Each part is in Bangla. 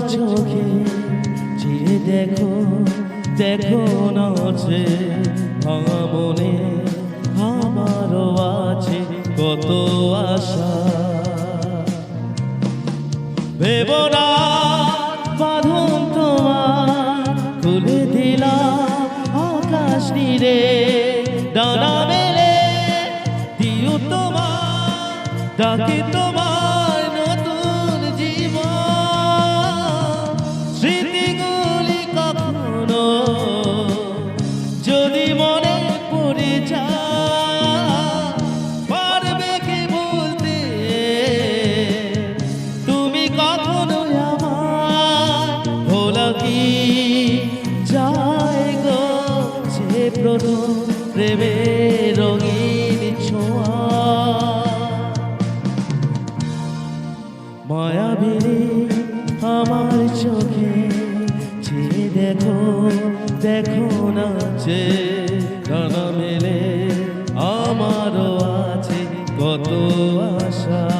চোখে চেয়ে দেখো দেখো নাচে ভাঙা আমারও আছে কত আশা। ভেবো বাঁধন তোমার খুলে দিলাম আকাশ নীরে মেলে দিও তোমার, ডাকে তোমার স্মৃতিগুলি কখনো যদি মনে পড়ে যায় পারবে কি বলতে? তুমি কখনো আমার ভোলা কি যায় গো? সে প্রথম প্রেমের রঙিন দেখো দেখো যে ডানা মেলে আমারও আছে কত আশা।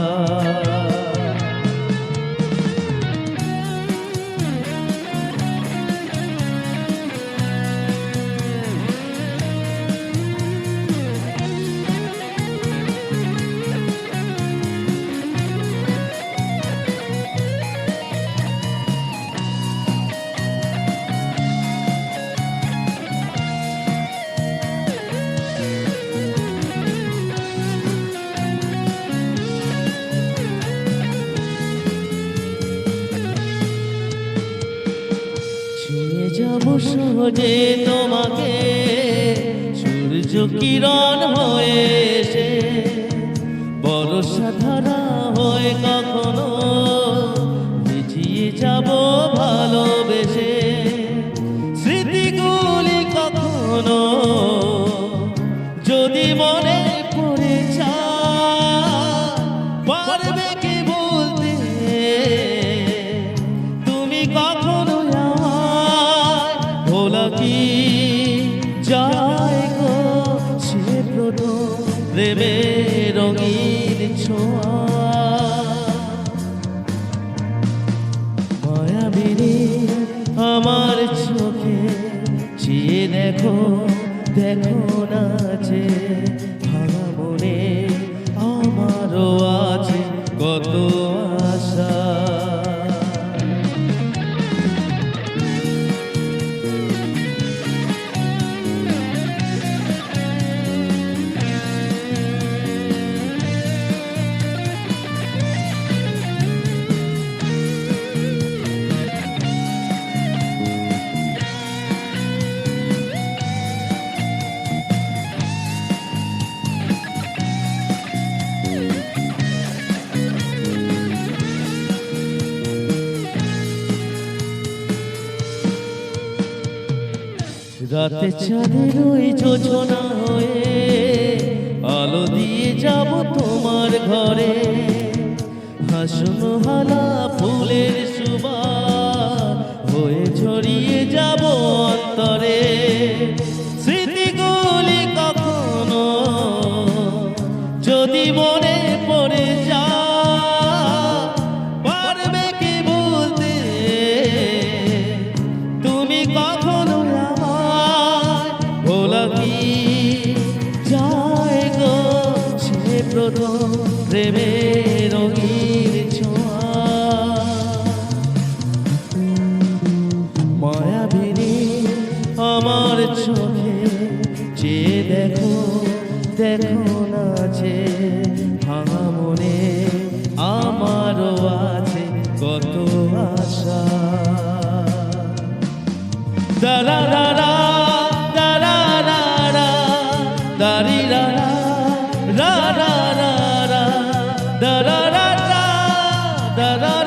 সহজে তোমাকে সূর্য কিরণ হয়ে এসে বরষা ধারা হয়ে কখনো ভিজিয়ে যাব। মায়াবিনী আমার চোখে চেয়ে দেখো দেখো না যে রাতে চাঁদের ওই যোজনা হয়ে আলো দিয়ে যাব তোমার ঘরে। হাসন হালা ফুলের সুবা হয়ে ছড়িয়ে যাব অন্তরে। স্মৃতিগুলি কখনো যদি মনে প্রেমের রঙিন ছোঁয়া মায়াবিনী আমার চোখে চেয়ে দেখো দেখো না যে আমারও আছে কত আশা দারা da da